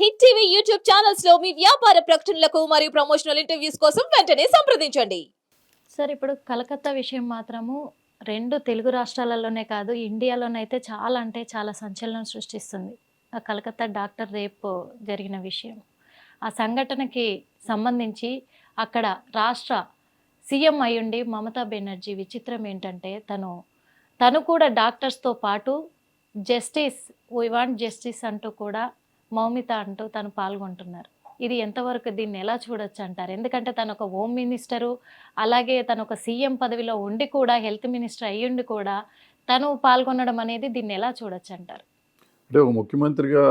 Hit TV YouTube ఛానల్స్లో మీ వ్యాపార ప్రకటనలకు మరియు ప్రమోషనల్ ఇంటర్వ్యూస్ కోసం వెంటనే సంప్రదించండి. సార్ ఇప్పుడు కలకత్తా విషయం మాత్రము రెండు తెలుగు రాష్ట్రాలలోనే కాదు ఇండియాలోనైతే చాలా అంటే చాలా సంచలనం సృష్టిస్తుంది. ఆ కలకత్తా డాక్టర్ రేప్ జరిగిన విషయం. ఆ సంఘటనకి సంబంధించి అక్కడ రాష్ట్ర సీఎం అయ్యుండి మమతా బెనర్జీ విచిత్రం ఏంటంటే తను తను కూడా డాక్టర్స్తో పాటు జస్టిస్ వీ వాంట్ జస్టిస్ అంటూ కూడా మౌమిత అంటూ తను పాల్గొంటున్నారు. ఇది ఎంతవరకు దీన్ని ఎలా చూడొచ్చు అంటారు? ఎందుకంటే తను ఒక హోమ్ మినిస్టరు అలాగే తను ఒక సీఎం పదవిలో ఉండి కూడా హెల్త్ మినిస్టర్ అయ్యుండి కూడా తను పాల్గొనడం అనేది దీన్ని ఎలా చూడొచ్చు అంటారు? అంటే ఒక ముఖ్యమంత్రిగా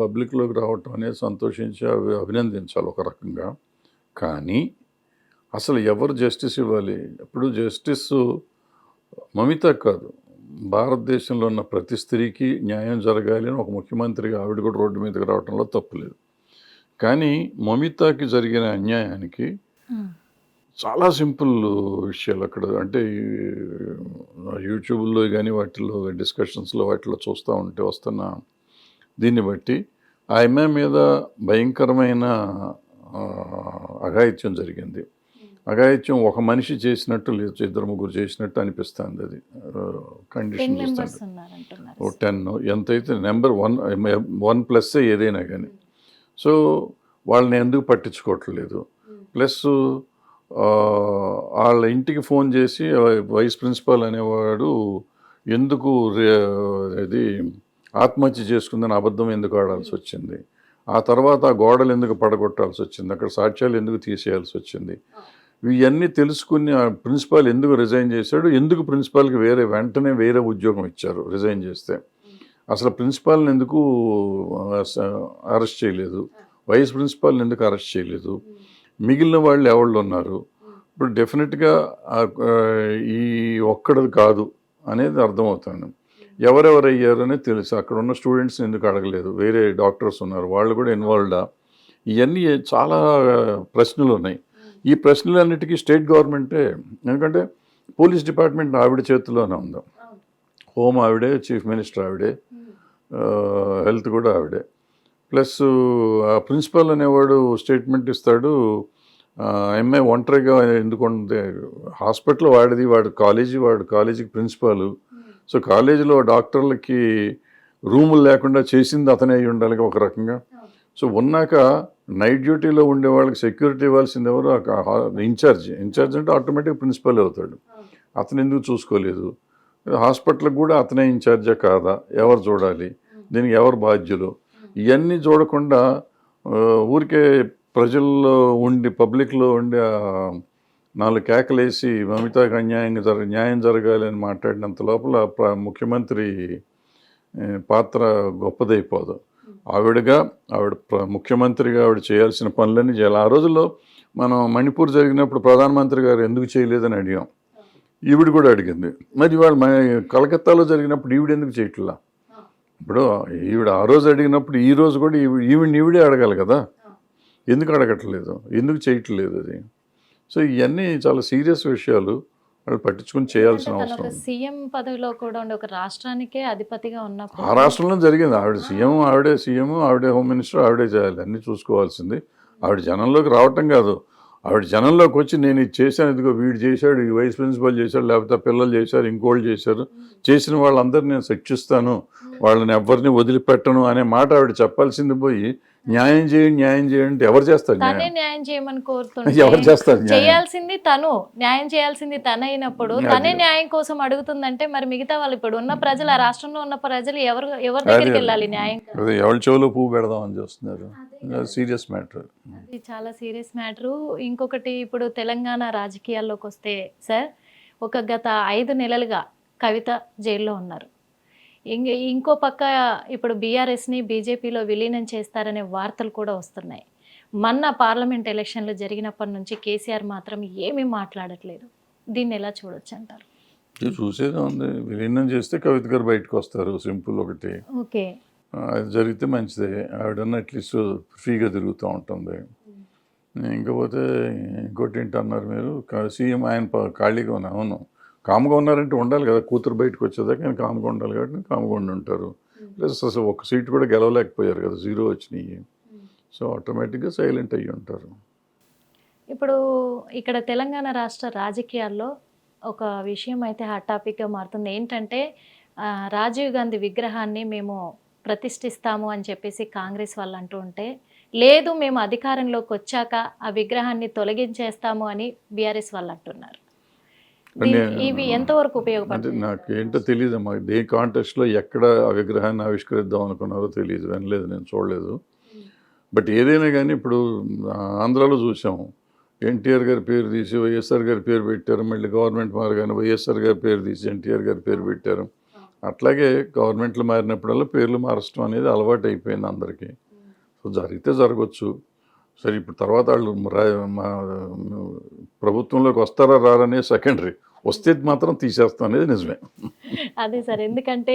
పబ్లిక్లోకి రావటం అనేది సంతోషించి అవి అభినందించాలి ఒక రకంగా. కానీ అసలు ఎవరు జస్టిస్ ఇవ్వాలి? ఇప్పుడు జస్టిస్ మమిత కాదు. భారతదేశంలో ఉన్న ప్రతి స్త్రీకి న్యాయం జరగాలి అని ఒక ముఖ్యమంత్రిగా ఆవిడ కూడా రోడ్డు మీదకి రావడంలో తప్పులేదు. కానీ మమితాకి జరిగిన అన్యాయానికి చాలా సింపుల్ విషయాలు అక్కడ. అంటే యూట్యూబ్లో కానీ వాటిలో డిస్కషన్స్లో వాటిలో చూస్తూ ఉంటే వస్తున్న దీన్ని బట్టి ఆ అమ్మాయి మీద భయంకరమైన అఘాయిత్యం జరిగింది. అఘాయిత్యం ఒక మనిషి చేసినట్టు లేదు ఇద్దరు ముగ్గురు చేసినట్టు అనిపిస్తుంది అది. కండిషన్ ఓ టెన్ ఎంతైతే నెంబర్ వన్ వన్ ప్లస్ ఏదైనా కానీ. సో వాళ్ళని ఎందుకు పట్టించుకోవట్లేదు? ప్లస్ వాళ్ళ ఇంటికి ఫోన్ చేసి వైస్ ప్రిన్సిపాల్ అనేవాడు ఎందుకు ఇది ఆత్మహత్య చేసుకుందని అబద్ధం ఎందుకు ఆడాల్సి వచ్చింది? ఆ తర్వాత ఆ గోడలు ఎందుకు పడగొట్టాల్సి వచ్చింది? అక్కడ సాక్ష్యాలు ఎందుకు తీసేయాల్సి వచ్చింది? ఇవన్నీ తెలుసుకుని ఆ ప్రిన్సిపాల్ ఎందుకు రిజైన్ చేశాడు? ఎందుకు ప్రిన్సిపాల్కి వేరే వెంటనే వేరే ఉద్యోగం ఇచ్చారు రిజైన్ చేస్తే? అసలు ప్రిన్సిపాల్ని ఎందుకు అరెస్ట్ చేయలేదు? వైస్ ప్రిన్సిపాల్ని ఎందుకు అరెస్ట్ చేయలేదు? మిగిలిన వాళ్ళు ఎవళ్ళు ఉన్నారు? ఇప్పుడు డెఫినెట్గా ఈ ఒక్కడది కాదు అనేది అర్థమవుతాను ఎవరెవరు అయ్యారనే తెలుసు. అక్కడ ఉన్న స్టూడెంట్స్ని ఎందుకు అడగలేదు? వేరే డాక్టర్స్ ఉన్నారు. వాళ్ళు కూడా ఇన్వాల్వ్డా? ఇవన్నీ చాలా ప్రశ్నలు ఉన్నాయి. ఈ ప్రశ్నలన్నిటికీ స్టేట్ గవర్నమెంటే ఎందుకంటే పోలీస్ డిపార్ట్మెంట్ ఆవిడ చేతిలోనే ఉంది. హోమ్ ఆవిడే చీఫ్ మినిస్టర్ ఆవిడే హెల్త్ కూడా ఆవిడే. ప్లస్ ఆ ప్రిన్సిపల్ అనేవాడు స్టేట్మెంట్ ఇస్తాడు. ఎంఏ ఒంటరిగా ఎందుకు హాస్పిటల్ వాడిది వాడు కాలేజీ వాడు కాలేజీకి ప్రిన్సిపాల్. సో కాలేజీలో డాక్టర్లకి రూములు లేకుండా చేసింది అతనే అయి ఉండాలి ఒక రకంగా. సో ఉన్నాక నైట్ డ్యూటీలో ఉండే వాళ్ళకి సెక్యూరిటీ ఇవ్వాల్సింది ఎవరు? ఇన్ఛార్జ్. ఇన్ఛార్జ్ అంటే ఆటోమేటిక్ ప్రిన్సిపల్ అవుతాడు. అతను ఎందుకు చూసుకోలేదు? హాస్పిటల్కి కూడా అతనే ఇన్ఛార్జా కాదా? ఎవరు చూడాలి? దీనికి ఎవరు బాధ్యులు? ఇవన్నీ చూడకుండా ఊరికే ప్రజల్లో ఉండి పబ్లిక్లో ఉండి నాలుగు కేకలేసి మమితాకి అన్యాయంగా జరగ న్యాయం జరగాలి అని మాట్లాడినంత లోపల ప్ర- ముఖ్యమంత్రి పాత్ర గొప్పదైపోదు. ఆవిడగా ఆవిడ ప్ర- ముఖ్యమంత్రిగా ఆవిడ చేయాల్సిన పనులన్నీ చేయాలి. ఆ రోజుల్లో మనం మణిపూర్ జరిగినప్పుడు ప్రధానమంత్రి గారు ఎందుకు చేయలేదని అడిగాం. ఈవిడ కూడా అడిగింది. మరి ఇవాళ కలకత్తాలో జరిగినప్పుడు ఈవిడ ఎందుకు చేయట్లా? ఇప్పుడు ఈవిడ ఆ రోజు అడిగినప్పుడు ఈ రోజు కూడా ఈవిడ ఈవిడ ఈవిడే అడగాలి కదా. ఎందుకు అడగట్లేదు? ఎందుకు చేయట్లేదు అది? సో ఇవన్నీ చాలా సీరియస్ విషయాలు. వాళ్ళు పట్టించుకుని చేయాల్సిన అవసరం. సీఎం పదవిలో కూడా ఉండి ఒక రాష్ట్రానికే అధిపతిగా ఆ ఉన్నప్పుడు రాష్ట్రంలో జరిగింది. ఆవిడ సీఎం ఆవిడే సీఎం ఆవిడే హోమ్ మినిస్టర్ ఆవిడే చేయాలి. అన్నీ చూసుకోవాల్సింది. ఆవిడ జనంలోకి రావటం కాదు. ఆవిడ జనంలోకి వచ్చి నేను ఇది చేశాను ఇదిగో వీడు చేశాడు ఈ వైస్ ప్రిన్సిపల్ చేశాడు లేకపోతే పిల్లలు చేశారు ఇంకోళ్ళు చేశారు. చేసిన వాళ్ళందరినీ నేను శిక్షిస్తాను వాళ్ళని ఎవరిని వదిలిపెట్టను అనే మాట ఆవిడ చెప్పాల్సింది పోయి న్యాయం చేయండి న్యాయం చేయండి ఎవరు చేస్తారు తనే న్యాయం? చేయమని ఎవరు చేస్తారు చేయాల్సింది తను న్యాయం చేయాల్సింది తనైనప్పుడు అది- తనే న్యాయం కోసం అడుగుతుందంటే మరి మిగతా వాళ్ళు ఇప్పుడు ఉన్న ప్రజలు ఆ రాష్ట్రంలో ఉన్న ప్రజలు ఎవరు ఎవరి దగ్గరికి. వెళ్ళాలి న్యాయం ఎవరి చెవులో పువ్వు పెడదామని చూస్తున్నారు. సీరియస్ మ్యాటర్ ఇది చాలా సీరియస్ మ్యాటరు ఇంకొకటి ఇప్పుడు తెలంగాణ రాజకీయాల్లోకి వస్తే సార్ ఒక గత ఐదు నెలలుగా కవిత జైల్లో ఉన్నారు. ఇంక ఇంకో పక్క ఇప్పుడు బీఆర్ఎస్ని బీజేపీలో విలీనం చేస్తారనే వార్తలు కూడా వస్తున్నాయి. మొన్న పార్లమెంట్ ఎలక్షన్లు జరిగినప్పటి నుంచి కేసీఆర్ మాత్రం ఏమీ మాట్లాడట్లేదు. దీన్ని ఎలా చూడొచ్చు అంటారు? చూసేదే ఉంది. విలీనం చేస్తే కవిత గారు బయటకు వస్తారు. సింపుల్ ఒకటి. ఓకే. అది జరిగితే మంచిదే. ఆవిడన్న అట్లీస్ట్ ఫ్రీగా తిరుగుతూ ఉంటుంది. ఇంకపోతే ఇంకోటి ఏంటి అన్నారు మీరు సీఎం ఆయన ఖాళీగా ఉన్నా అవును. కామ్గా ఉన్నారంటే ఉండాలి కదా. కూతురు బయటకు వచ్చేదాకా ఆయన కామ్గా ఉండాలి కాబట్టి కామ్గా ఉండి ఉంటారు. ప్లస్ అసలు ఒక సీట్ కూడా గెలవలేకపోయారు కదా. జీరో వచ్చినాయి. సో ఆటోమేటిక్గా సైలెంట్ అయ్యి ఉంటారు. ఇప్పుడు ఇక్కడ తెలంగాణ రాష్ట్ర రాజకీయాల్లో ఒక విషయం అయితే హాట్ టాపిక్గా మారుతుంది. ఏంటంటే రాజీవ్ గాంధీ విగ్రహాన్ని మేము ప్రతిష్ఠిస్తాము అని చెప్పేసి కాంగ్రెస్ వాళ్ళు అంటూ ఉంటే లేదు మేము అధికారంలోకి వచ్చాక ఆ విగ్రహాన్ని తొలగించేస్తాము అని బీఆర్ఎస్ వాళ్ళు అంటున్నారు. ఇవి ఎంతవరకు ఉపయోగపడుతుంది నాకు ఏంటో తెలియదు అమ్మా. ఏ కాంటెస్ట్లో ఎక్కడ ఆ విగ్రహాన్ని ఆవిష్కరిద్దాం అనుకున్నారో తెలియదు వినలేదు నేను చూడలేదు. బట్ ఏదైనా కానీ ఇప్పుడు ఆంధ్రాలో చూసాం ఎన్టీఆర్ గారి పేరు తీసి వైఎస్ఆర్ గారి పేరు పెట్టారు. మళ్ళీ గవర్నమెంట్ మారగానే వైఎస్ఆర్ గారి పేరు తీసి ఎన్టీఆర్ గారి పేరు పెట్టారు. అట్లాగే గవర్నమెంట్లు మారినప్పుడల్లా పేర్లు మారచడం అనేది అలవాటు అయిపోయింది అందరికీ. సో జరిగితే జరగచ్చు. సరే ఇప్పుడు తర్వాత వాళ్ళు ప్రభుత్వంలోకి వస్తారా రారనే సెకండరీ. వస్తే మాత్రం తీసేస్తాం అనేది నిజమే. అదే సార్ ఎందుకంటే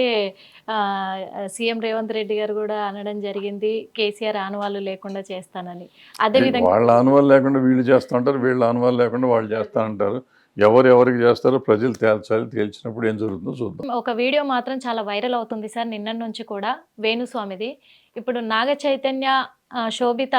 సీఎం రేవంత్ రెడ్డి గారు కూడా అనడం జరిగింది కేసీఆర్ ఆనవాళ్ళు లేకుండా చేస్తానని. అదే విధంగా వాళ్ళ ఆనవాళ్ళు లేకుండా వీళ్ళు చేస్తూ ఉంటారు వీళ్ళ ఆనవాళ్ళు లేకుండా వాళ్ళు చేస్తూ ఉంటారు. ఎవరెవరికి చేస్తారో ప్రజలు తేల్చాలి తేల్చినప్పుడు ఏం జరుగుతుందో చూద్దాం. ఒక వీడియో మాత్రం చాలా వైరల్ అవుతుంది సార్ నిన్న నుంచి కూడా వేణుస్వామిది. ఇప్పుడు నాగ చైతన్య శోభిత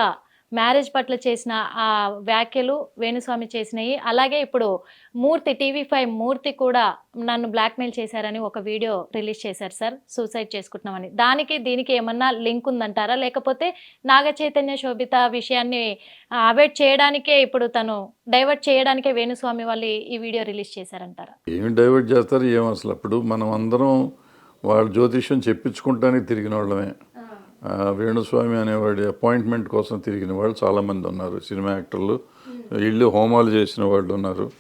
మ్యారేజ్ పట్ల చేసిన ఆ వ్యాఖ్యలు వేణుస్వామి చేసినాయి. అలాగే ఇప్పుడు మూర్తి టీవీ ఫైవ్ మూర్తి కూడా నన్ను బ్లాక్మెయిల్ చేశారని ఒక వీడియో రిలీజ్ చేశారు సార్. సూసైడ్ చేసుకుంటున్నామని. దానికి దీనికి ఏమన్నా లింక్ ఉందంటారా? లేకపోతే నాగ చైతన్య శోభిత విషయాన్ని అవాయిడ్ చేయడానికే ఇప్పుడు తను డైవర్ట్ చేయడానికే వేణుస్వామి వాళ్ళు ఈ- వీడియో రిలీజ్ చేశారంటారా? ఏమి డైవర్ట్ చేస్తారు? ఏం అసలు? అప్పుడు మనం అందరం వాళ్ళ జ్యోతిష్యం చెప్పించుకుంటానికి తిరిగిన వాళ్ళమే వేణుస్వామి అనేవాడి అపాయింట్మెంట్ కోసం తిరిగిన వాళ్ళు చాలామంది ఉన్నారు. సినిమా యాక్టర్లు. ఇళ్ళు హోమాలు చేసిన వాళ్ళు ఉన్నారు.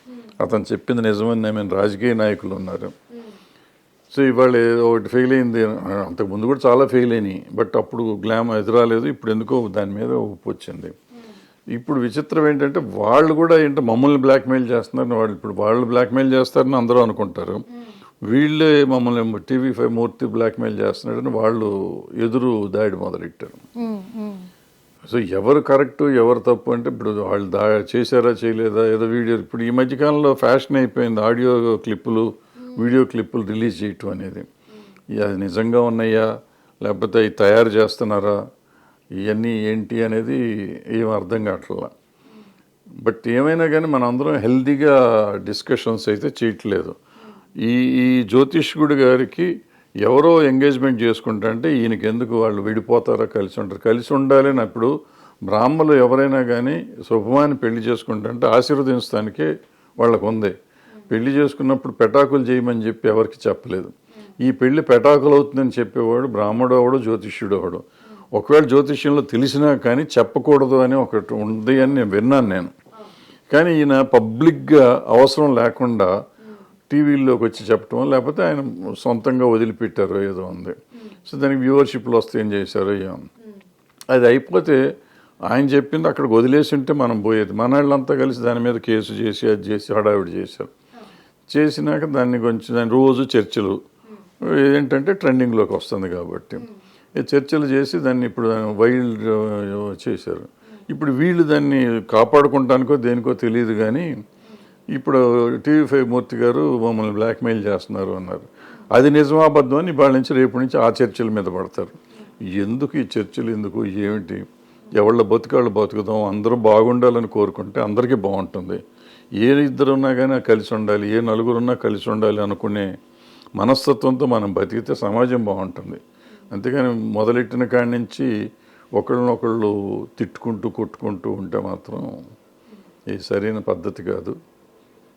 అతను చెప్పింది నిజమని నేను రాజకీయ నాయకులు ఉన్నారు. సో ఇవాళ ఏదో ఒకటి ఫెయిల్ అయింది. అంతకుముందు కూడా చాలా ఫెయిల్ అయినాయి. బట్ అప్పుడు గ్లామ్ ఎదురాలేదు ఇప్పుడు ఎందుకో దాని మీద ఉప్పు వచ్చింది. ఇప్పుడు విచిత్రం ఏంటంటే వాళ్ళు కూడా ఏంటో మమ్మల్ని బ్లాక్మెయిల్ చేస్తున్నారని వాళ్ళు ఇప్పుడు వాళ్ళు బ్లాక్మెయిల్ చేస్తారని అందరూ అనుకుంటారు. వీళ్ళే మమ్మల్ని టీవీ ఫైవ్ మూర్తి బ్లాక్మెయిల్ చేస్తున్నాడని వాళ్ళు ఎదురు దాడి మొదలెట్టారు. సో ఎవరు కరెక్ట్ ఎవరు తప్పు అంటే ఇప్పుడు వాళ్ళు దా చేశారా చేయలేదా ఏదో వీడియో ఇప్పుడు ఈ మధ్యకాలంలో ఫ్యాషన్ అయిపోయింది. ఆడియో క్లిప్పులు వీడియో క్లిప్పులు రిలీజ్ చేయటం అనేది. అది నిజంగా ఉన్నాయా? లేకపోతే అవి తయారు చేస్తున్నారా? ఇవన్నీ ఏంటి అనేది ఏం అర్థం కావట్లా. బట్ ఏమైనా కానీ మనందరం హెల్తీగా డిస్కషన్స్ అయితే చేయట్లేదు. ఈ ఈ జ్యోతిష్కుడు గారికి ఎవరో ఎంగేజ్మెంట్ చేసుకుంటా అంటే ఈయనకి ఎందుకు వాళ్ళు విడిపోతారో కలిసి ఉంటారు. కలిసి ఉండాలి అప్పుడు బ్రాహ్మలు ఎవరైనా కానీ శుభమాని పెళ్ళి చేసుకుంటుంటే ఆశీర్వదించడానికే వాళ్ళకు ఉంది పెళ్ళి చేసుకున్నప్పుడు పెటాకులు చేయమని చెప్పి ఎవరికి చెప్పలేదు. ఈ పెళ్ళి పెటాకులు అవుతుందని చెప్పేవాడు బ్రాహ్మడు అవడు జ్యోతిష్యుడు అవడు. ఒకవేళ జ్యోతిష్యంలో తెలిసినా కానీ చెప్పకూడదు అని ఒకటి ఉంది అని నేను విన్నాను నేను. కానీ ఈయన పబ్లిక్గా అవసరం లేకుండా టీవీల్లోకి వచ్చి చెప్పటం లేకపోతే ఆయన సొంతంగా వదిలిపెట్టారో ఏదో ఉంది. సో దానికి వ్యూవర్షిప్లు వస్తే ఏం చేశారో ఏం అది అయిపోతే ఆయన చెప్పింది అక్కడికి వదిలేసి ఉంటే మనం పోయేది. మన వాళ్ళంతా కలిసి దాని మీద కేసు చేసి అది చేసి హడావిడి చేశారు. చేసినాక దాన్ని కొంచెం దాన్ని రోజు చర్చలు. ఏంటంటే ట్రెండింగ్లోకి వస్తుంది కాబట్టి. ఈ చర్చలు చేసి దాన్ని ఇప్పుడు వైల్డ్ చేశారు. ఇప్పుడు వీళ్ళు దాన్ని కాపాడుకుంటానికో దేనికో తెలియదు కానీ ఇప్పుడు టీవీ ఫైవ్ మూర్తి గారు మమ్మల్ని బ్లాక్మెయిల్ చేస్తున్నారు అన్నారు. అది నిజమాబద్ధం అని ఇవాళ నుంచి రేపు నుంచి ఆ చర్చల మీద పడతారు. ఎందుకు ఈ చర్చలు ఎందుకు? ఏమిటి? ఎవళ్ళ బతుకాళ్ళు బతుకుదాం అందరూ బాగుండాలని కోరుకుంటే అందరికీ బాగుంటుంది. ఏ ఇద్దరున్నా కానీ కలిసి ఉండాలి ఏ నలుగురున్నా కలిసి ఉండాలి అనుకునే మనస్తత్వంతో మనం బతికితే సమాజం బాగుంటుంది. అంతేగాని మొదలెట్టిన కాడి నుంచి ఒకళ్ళనొకళ్ళు తిట్టుకుంటూ కొట్టుకుంటూ ఉంటే మాత్రం ఇది సరైన పద్ధతి కాదు.